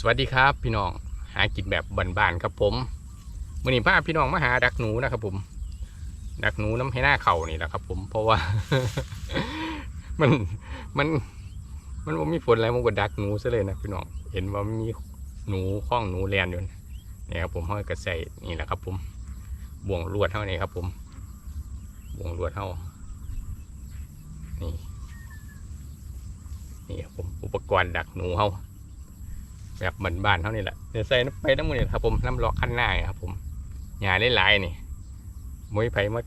สวัสดีครับพี่น้องหากินแบบบ้านๆครับผมมื่อนี้พาพี่น้องมาหาดักหนูนะครับผม ดักหนูน้ำให้หน้าเข่านี่แหละครับ ผมเพราะว่า มันมันมันว่ามีฝนอะไรมันก็ดักหนูซะเลยนะพี่น้องเห็นว่ามีหนูข้องหนูแลนอยู่นี่ครับผมห้อยกระใสนี่แหละครับ ผมบ่วงลวดเท่านี้ครับ ผมบ่วงลวดเท่านี่นี่ครับผมอุปกรณ์ดักหนูเท่า แบบบ้านๆเท่านี้แหละเดี๋ยวใส่น้ำไปน้ำมันนี่ครับผมน้ำล็อกขั้นหน้าครับผมหญ้าหลายๆนี่มวยไผมา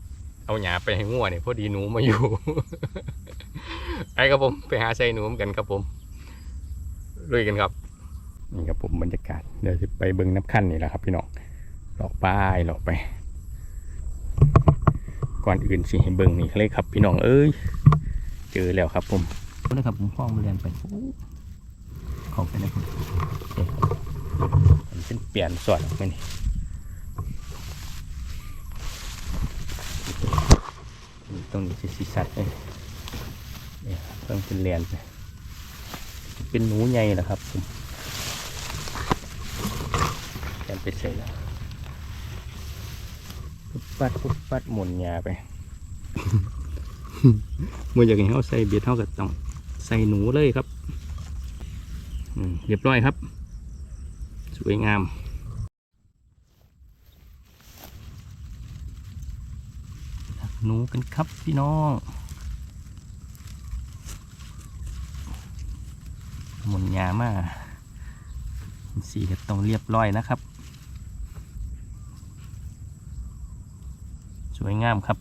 เอาหญ้าไปให้งัวนี่พอดีหนูมาอยู่ ไอ้ครับผมไปหาใส่หนูเหมือนกันครับผมลุยกันครับนี่ครับผมบรรยากาศเดี๋ยวจะไปเบิ้งน้ำขั้นนี่แหละครับ พี่น้องหลอกป้ายหลอกไป ก่อนอื่นสิให้เบิ้งนี่เลยครับ พี่น้องเอ้ยเจอแล้วครับผมนะครับผมฟ้องเรียนไป เข้าไปนะผมมันเป็นเปลี่ยนสอดออกไปนี่ตรงนี้จะสีสัตว์เลยเนี่ยเพิ่งเป็นเรียนไปเป็นหนูใหญ่แหละครับผมแกนไปใส่แล้วปุ๊บปัดปุ๊บปัดหมุนยาไปเมื่ออยากให้เขาใส่เบียดเท่ากับต้องใส่หนูเลยครับอืม เรียบร้อยครับ สวยงาม หนูกันครับพี่น้องหมุนยามาสีก็ต้องเรียบร้อยนะครับ สวยงามครับ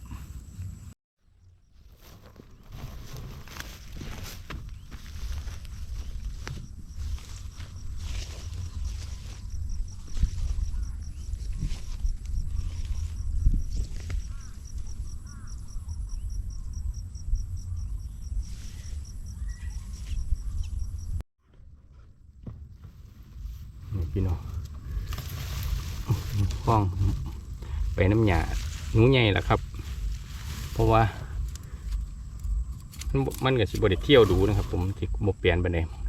พี่น้องห้องไปน้ำหยาหนูใหญ่แหละครับ เพราะว่า มันบ่มันก็สิบได้เที่ยวดูนะครับ ผมที่บเปลี่ยนไปไหนใดเรีย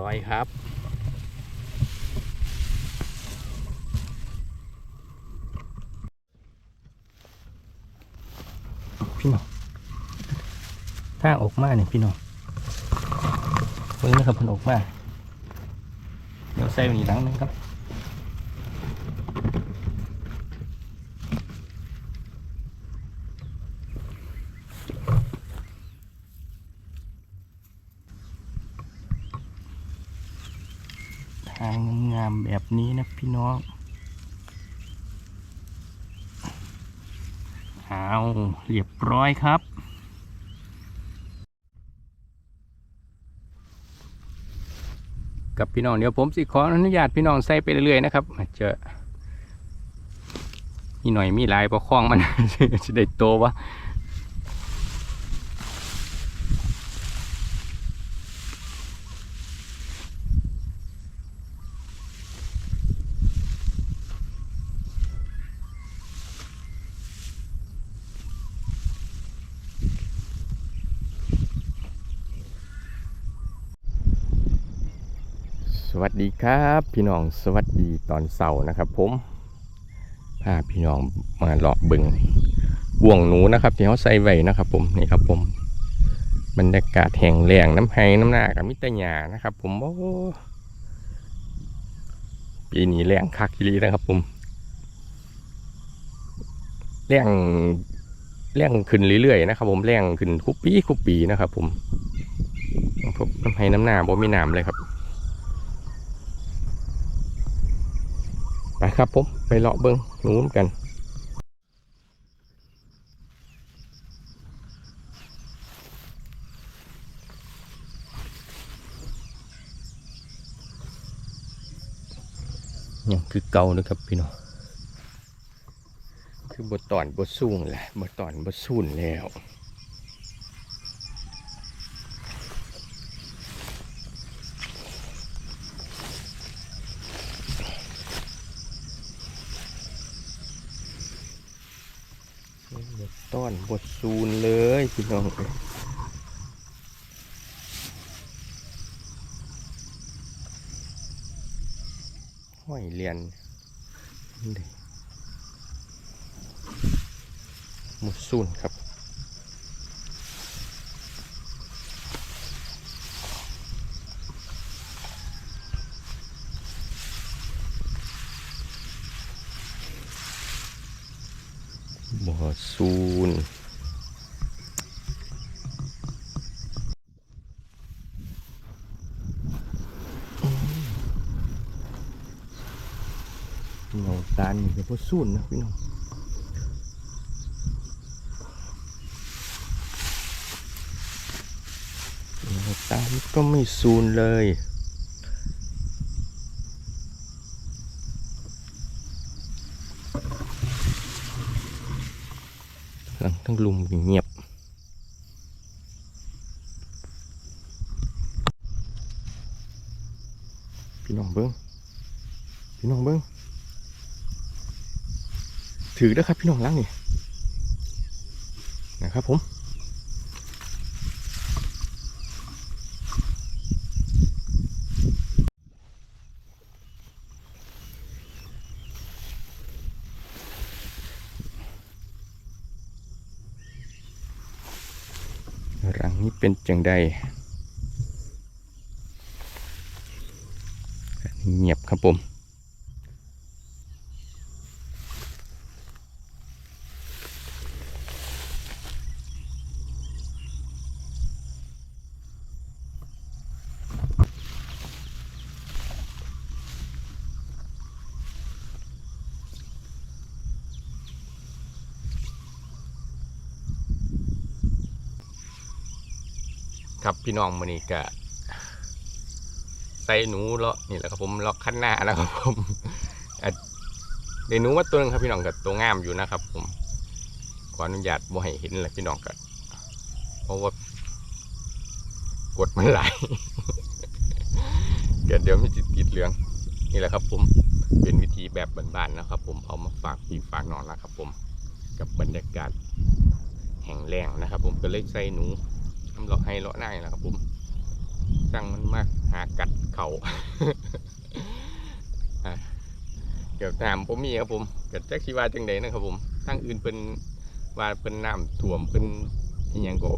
ร้อยครับ พี่น้องถ้าออกมาเนี่ยพี่น้องเพิ่งนะครับพันออกมาเดี๋ยวใส่หนี่หลังนึงครับ ทางงามๆแบบ นี้นะพี่น้อง เอาเรียบร้อยครับกับพี่น้องเดี๋ยวผมสิขออนุญาตพี่น้องใส่ไปเรื่อยๆนะครับเจอนี่หน่อยมีหลายประคองมันจะได้โตวะ วัสดีครับพี่น้องสวัสดีตอนเสาร์นะครับ ผมพาพี่น้องมาเลาะบึงบ่วงหนูนะครับ ที่เขาใส่ไว้นะครับ ผมนี่ครับผมบรรยากาศแห่งแรงน้ำไห้น้ำหน้ากับมิตรหยานะครับ ผมโอ้ปีนี้แรงคักทีรีนะครับ ผมแรงแรงขึ้นเรื่อยๆนะครับ ผมแรงขึ้นคุปปี้คุปปีนะครับ ผมพบน้ำไห้น้ำหน้าบ่มีน้ำเลยครับ ไปครับผม ไปเลาะเบิ้งหนูนกันยังคือเก่านะครับพี่น้องคือบทตอนบทสูงแหละบทตอนบทสูนแล้ว ต้อนบดซูนเลยพี่น้องเอ้ยห้อยเรียนหมดซูนครับ บ่ อซูนพี่น้องตาลนี่ก็บ่ซูนนะพี่น้องพี่น้องตาลก็ไม่ซูนเลย หลัง ทั้งลุมเงียบ พี่น้องเบิ้งพี่น้องเบิ้งถือได้ครับพี่น้องล้างนี่นะครับผม นี้เป็นจังใดเงียบครับผม ครับพี่น้องมันนี่ก็ใส่หนูเลาะนี่แหละครับผมเลาะขั้นหน้าแล้วครับผมอะเดี๋ยวหนูว่าตัวนึงครับพี่น้องกับตัวงามอยู่นะครับ ผมขออนุญาตบ่ให้เห็นแหละพี่น้องกันเพราะว่ากดมันไหลเกิดเดี๋ยวไม่ติดติดเหลือง นี่แหละครับ ผมเป็นวิธีแบบบ้านๆนะครับ ผมเอามาฝากพี่ฝากนอนนะครับ ผมกับบรรยากาศแห่งแรงนะครับ ผมก็เลยใส่หนู เลาะห้เลาะหน้าแหละครับผมสั่งมันมากหากัดเขาอะเกี่ยวกับน้ำผมมีครับผมเกิดจากชีวาจังใดนะครับผมทั้งอื่นเป็นว่าเป็นน้ำท่วมเป็นอหยังก็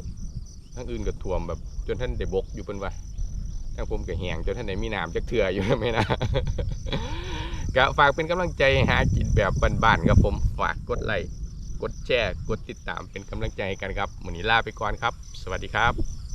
ทั้งอื่นก็ท่วมแบบ จนท่านได้บกอยู่เป็นว่าทั้งผมก็แหงจนท่านได้มีน้ำจักเถื่ออยู่นะไม่นะก็ฝากเป็นกำลังใจหากินแบบบ้านๆครับผมฝากกดไลค์กดแชร์กดติดตามเป็นกำลังใจกันครับวันนี้ลาไปก่อนครับ สวัสดีครับ